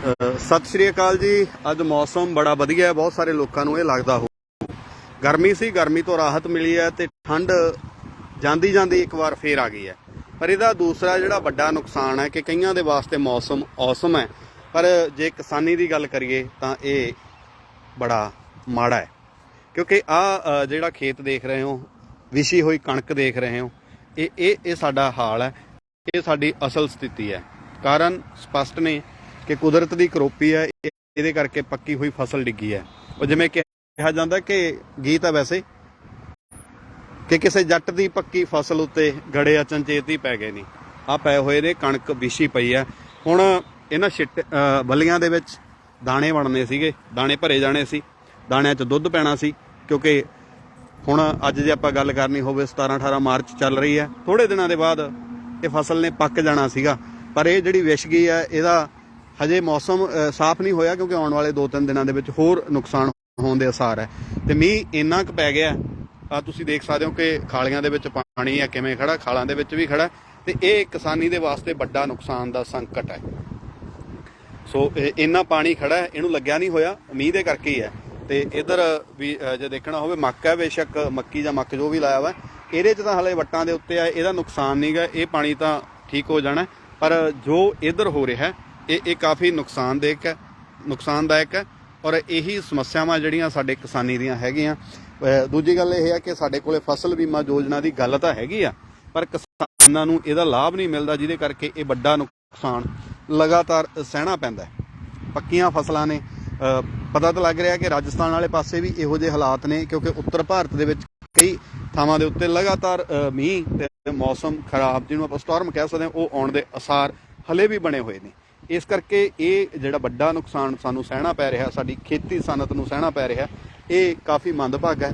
ਸਤਿ ਸ਼੍ਰੀ ਅਕਾਲ ਜੀ। ਅੱਜ ਮੌਸਮ ਬੜਾ ਵਧੀਆ ਹੈ। ਬਹੁਤ ਸਾਰੇ ਲੋਕਾਂ ਨੂੰ ਇਹ ਲੱਗਦਾ ਹੋ ਗਰਮੀ ਸੀ, ਗਰਮੀ ਤੋਂ ਰਾਹਤ ਮਿਲੀ ਹੈ ਤੇ ਠੰਡ ਜਾਂਦੀ ਜਾਂਦੀ ਇੱਕ ਵਾਰ ਫੇਰ ਆ ਗਈ ਹੈ। ਪਰ ਇਹਦਾ ਦੂਸਰਾ ਜਿਹੜਾ ਵੱਡਾ ਨੁਕਸਾਨ ਹੈ ਕਿ ਕਈਆਂ ਦੇ ਵਾਸਤੇ ਮੌਸਮ ਔਸਮ ਹੈ। ਪਰ ਜੇ ਕਿਸਾਨੀ ਦੀ ਗੱਲ ਕਰੀਏ ਤਾਂ ਇਹ ਬੜਾ ਮਾੜਾ ਹੈ। ਕਿਉਂਕਿ ਆ ਜਿਹੜਾ ਖੇਤ ਦੇਖ ਰਹੇ ਹੋ, ਵਿਛੀ ਹੋਈ ਕਣਕ ਦੇਖ ਰਹੇ ਹੋ, ਇਹ ਇਹ ਇਹ ਸਾਡਾ ਹਾਲ ਹੈ। ਇਹ ਸਾਡੀ ਅਸਲ ਸਥਿਤੀ ਹੈ। ਕਾਰਨ ਸਪਸ਼ਟ ਨੇ ਕਿ ਕੁਦਰਤ ਦੀ ਕਰੋਪੀ ਹੈ ਇਹ- ਇਹਦੇ ਕਰਕੇ ਪੱਕੀ ਹੋਈ ਫਸਲ ਡਿੱਗੀ ਹੈ। ਉਹ ਜਿਵੇਂ ਕਿਹਾ ਜਾਂਦਾ ਕਿ ਗੀਤ ਹੈ ਵੈਸੇ ਕਿ ਕਿਸੇ ਜੱਟ ਦੀ ਪੱਕੀ ਫਸਲ ਉੱਤੇ ਗੜੇ ਅਚਨਚੇਤ ਹੀ ਪੈ ਗਏ ਨਹੀਂ ਆ ਪਏ ਹੋਏ ਨੇ ਕਣਕ ਵਿਸ਼ੀ ਪਈ ਹੈ। ਹੁਣ ਇਹਨਾਂ ਛਿੱਟ ਅ, ਬੱਲੀਆਂ ਦੇ ਵਿੱਚ ਦਾਣੇ ਬਣਨੇ ਸੀਗੇ ਦਾਣੇ ਭਰੇ ਜਾਣੇ ਸੀ। ਦਾਣਿਆਂ 'ਚ ਦੁੱਧ ਪੈਣਾ ਸੀ ਕਿਉਂਕਿ ਹੁਣ ਅੱਜ ਜੇ ਆਪਾਂ ਗੱਲ ਕਰਨੀ ਹੋਵੇ 17 18 ਮਾਰਚ ਚੱਲ ਰਹੀ ਹੈ। ਥੋੜੇ ਦਿਨਾਂ ਦੇ ਬਾਅਦ ਇਹ ਫਸਲ ਨੇ ਪੱਕ ਜਾਣਾ ਸੀਗਾ। ਪਰ ਇਹ ਜਿਹੜੀ ਵਿਛ ਗਈ ਹੈ ਇਹਦਾ ਹਜੇ ਮੌਸਮ ਸਾਫ਼ ਨਹੀਂ ਹੋਇਆ ਕਿਉਂਕਿ ਆਉਣ ਵਾਲੇ 2-3 ਦਿਨਾਂ ਦੇ ਵਿੱਚ ਹੋਰ ਨੁਕਸਾਨ ਹੋਣ ਦੇ ਅਸਾਰ ਹੈ। ਤੇ ਮੀਂਹ ਇੰਨਾ ਕੁ ਪੈ ਗਿਆ ਆ ਤੁਸੀਂ ਦੇਖ ਸਕਦੇ ਹੋ ਕਿ ਖਾਲੀਆਂ ਦੇ ਵਿੱਚ ਪਾਣੀ ਹੈ, ਕਿਵੇਂ ਖੜਾ, ਖਾਲਾਂ ਦੇ ਵਿੱਚ ਵੀ ਖੜਾ ਤੇ ਇਹ ਕਿਸਾਨੀ ਦੇ ਵਾਸਤੇ ਵੱਡਾ ਨੁਕਸਾਨ ਦਾ ਸੰਕਟ ਹੈ। ਸੋ, ਇਹ- ਇੰਨਾ ਪਾਣੀ ਖੜਾ ਇਹਨੂੰ ਲੱਗਿਆ ਨਹੀਂ ਹੋਇਆ, ਮੀਂਹ ਦੇ ਕਰਕੇ ਹੀ ਹੈ। ਤੇ ਇਧਰ ਵੀ ਜੇ ਦੇਖਣਾ ਹੋਵੇ, ਮੱਕ ਹੈ ਬੇਸ਼ੱਕ, ਮੱਕੀ ਜਾਂ ਮੱਕ ਜੋ ਵੀ ਲਾਇਆ ਵਾ ਇਹਦੇ 'ਚ ਤਾਂ ਹਲੇ ਵੱਟਾਂ ਦੇ ਉੱਤੇ ਆ ਇਹਦਾ ਨੁਕਸਾਨ ਨਹੀਂਗਾ ਇਹ ਪਾਣੀ ਤਾਂ ਠੀਕ ਹੋ ਜਾਣਾ ਪਰ ਜੋ ਇਧਰ ਹੋ ਰਿਹਾ ਇਹ ਇਹ ਕਾਫੀ ਨੁਕਸਾਨਦਾਇਕ ਹੈ ਨੁਕਸਾਨਦਾਇਕ ਹੈ ਔਰ ਇਹੀ ਸਮੱਸਿਆਵਾਂ ਜਿਹੜੀਆਂ ਸਾਡੇ ਕਿਸਾਨੀ ਦੀਆਂ ਹੈਗੀਆਂ। ਦੂਜੀ ਗੱਲ ਇਹ ਹੈ ਕਿ ਸਾਡੇ ਕੋਲੇ ਫਸਲ ਬੀਮਾ ਯੋਜਨਾ ਦੀ ਗੱਲ ਤਾਂ ਹੈਗੀ ਆ, ਪਰ ਕਿਸਾਨਾਂ ਨੂੰ ਇਹਦਾ ਲਾਭ ਨਹੀਂ ਮਿਲਦਾ ਜਿਹਦੇ ਕਰਕੇ ਇਹ ਵੱਡਾ ਨੁਕਸਾਨ ਲਗਾਤਾਰ ਸਹਿਣਾ ਪੈਂਦਾ ਹੈ। ਪੱਕੀਆਂ ਫਸਲਾਂ ਨੇ ਪਤਾ ਤਾਂ ਲੱਗ ਰਿਹਾ ਕਿ ਰਾਜਸਥਾਨ ਵਾਲੇ ਪਾਸੇ ਵੀ ਇਹੋ ਜਿਹੇ ਹਾਲਾਤ ਨੇ, ਕਿਉਂਕਿ ਉੱਤਰ ਭਾਰਤ ਦੇ ਵਿੱਚ ਕਈ ਥਾਵਾਂ ਦੇ ਉੱਤੇ ਲਗਾਤਾਰ ਮੀਂਹ ਤੇ ਮੌਸਮ ਖਰਾਬ ਜਿਹਨੂੰ ਆਪਾਂ ਸਟਾਰਮ ਕਹਿ ਸਕਦੇ ਹਾਂ, ਉਹ ਆਉਣ ਦੇ ਅਸਾਰ ਹਲੇ ਵੀ ਬਣੇ ਹੋਏ ਨੇ। ਇਸ ਕਰਕੇ ਇਹ ਜਿਹੜਾ ਵੱਡਾ ਨੁਕਸਾਨ ਸਾਨੂੰ ਸਹਿਣਾ ਪੈ ਰਿਹਾ, ਸਾਡੀ ਖੇਤੀ ਸਨਅਤ ਨੂੰ ਸਹਿਣਾ ਪੈ ਰਿਹਾ, ਇਹ ਕਾਫੀ ਮੰਦਭਾਗ ਹੈ।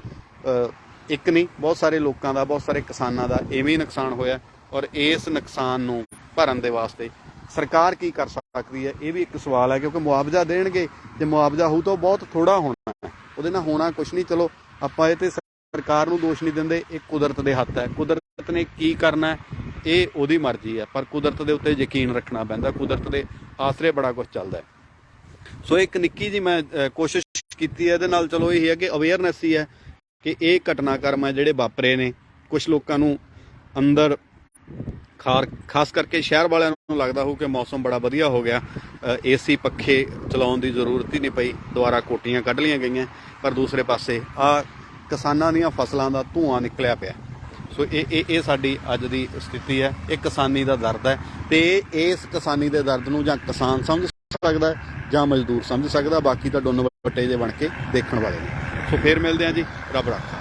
ਇੱਕ ਨਹੀਂ, ਬਹੁਤ ਸਾਰੇ ਲੋਕਾਂ ਦਾ, ਬਹੁਤ ਸਾਰੇ ਕਿਸਾਨਾਂ ਦਾ ਐਵੇਂ ਹੀ ਨੁਕਸਾਨ ਹੋਇਆ ਔਰ ਇਸ ਨੁਕਸਾਨ ਨੂੰ ਭਰਨ ਦੇ ਵਾਸਤੇ ਸਰਕਾਰ ਕੀ ਕਰ ਸਕਦੀ ਹੈ, ਇਹ ਵੀ ਇੱਕ ਸਵਾਲ ਹੈ ਕਿਉਂਕਿ ਮੁਆਵਜ਼ਾ ਦੇਣਗੇ, ਜੇ ਮੁਆਵਜ਼ਾ ਹੋਊ ਤਾਂ ਉਹ ਬਹੁਤ ਥੋੜਾ ਹੋਣਾ ਉਹਦੇ ਨਾਲ ਹੋਣਾ ਕੁਝ ਨਹੀਂ, ਚਲੋ ਆਪਾਂ ਇਹ ਤੇ ਸਰਕਾਰ ਨੂੰ ਦੋਸ਼ ਨਹੀਂ ਦਿੰਦੇ, ਇਹ ਕੁਦਰਤ ਦੇ ਹੱਥ ਹੈ। ਕੁਦਰਤ ਨੇ ਕੀ ਕਰਨਾ ਹੈ ਇਹ ਉਹਦੀ ਮਰਜ਼ੀ ਹੈ ਪਰ ਕੁਦਰਤ ਦੇ ਉੱਤੇ ਯਕੀਨ ਰੱਖਣਾ ਪੈਂਦਾ, ਕੁਦਰਤ ਦੇ ਆਸਰੇ ਬੜਾ ਕੁਝ ਚੱਲਦਾ ਹੈ। ਸੋ ਇੱਕ ਨਿੱਕੀ ਜੀ ਮੈਂ ਕੋਸ਼ਿਸ਼ ਕੀਤੀ ਹੈ, ਇਹਦੇ ਨਾਲ ਚਲੋ ਇਹ ਹੈ ਕਿ ਅਵੇਅਰਨੈਸ ਹੀ ਹੈ ਕਿ ਇਹ ਘਟਨਾਕ੍ਰਮ ਹੈ ਜਿਹੜੇ ਵਾਪਰੇ ਨੇ। ਕੁਝ ਲੋਕਾਂ ਨੂੰ ਅੰਦਰ ਖਾਰ, ਖਾਸ ਕਰਕੇ ਸ਼ਹਿਰ ਵਾਲਿਆਂ ਨੂੰ ਲੱਗਦਾ ਹੋਊ ਕਿ ਮੌਸਮ ਬੜਾ ਵਧੀਆ ਹੋ ਗਿਆ। ਏਸੀ ਪੱਖੇ ਚਲਾਉਣ ਦੀ ਜ਼ਰੂਰਤ ਹੀ ਨਹੀਂ ਪਈ, ਦੁਬਾਰਾ ਕੋਟੀਆਂ ਕੱਢ ਲੀਆਂ ਗਈਆਂ, ਪਰ ਦੂਸਰੇ ਪਾਸੇ ਆ ਕਿਸਾਨਾਂ ਦੀਆਂ ਫਸਲਾਂ ਦਾ ਧੂਆਂ ਨਿਕਲਿਆ ਪਿਆ। ਸੋ ਇਹ ਇਹ ਇਹ ਸਾਡੀ ਅੱਜ ਦੀ ਸਥਿਤੀ ਹੈ। ਇਹ ਕਿਸਾਨੀ ਦਾ ਦਰਦ ਹੈ ਤੇ ਇਸ ਕਿਸਾਨੀ ਦੇ ਦਰਦ ਨੂੰ ਜਾਂ ਕਿਸਾਨ ਸਮਝ ਸਕਦਾ ਜਾਂ ਮਜ਼ਦੂਰ ਸਮਝ ਸਕਦਾ ਬਾਕੀ ਤਾਂ ਡੁੰਨ ਵੱਟੇ ਜੇ ਬਣ ਕੇ ਦੇਖਣ ਵਾਲੇ ਨੇ। ਸੋ ਫੇਰ ਮਿਲਦੇ ਹਾਂ ਜੀ। ਰੱਬ ਰੱਖਾ।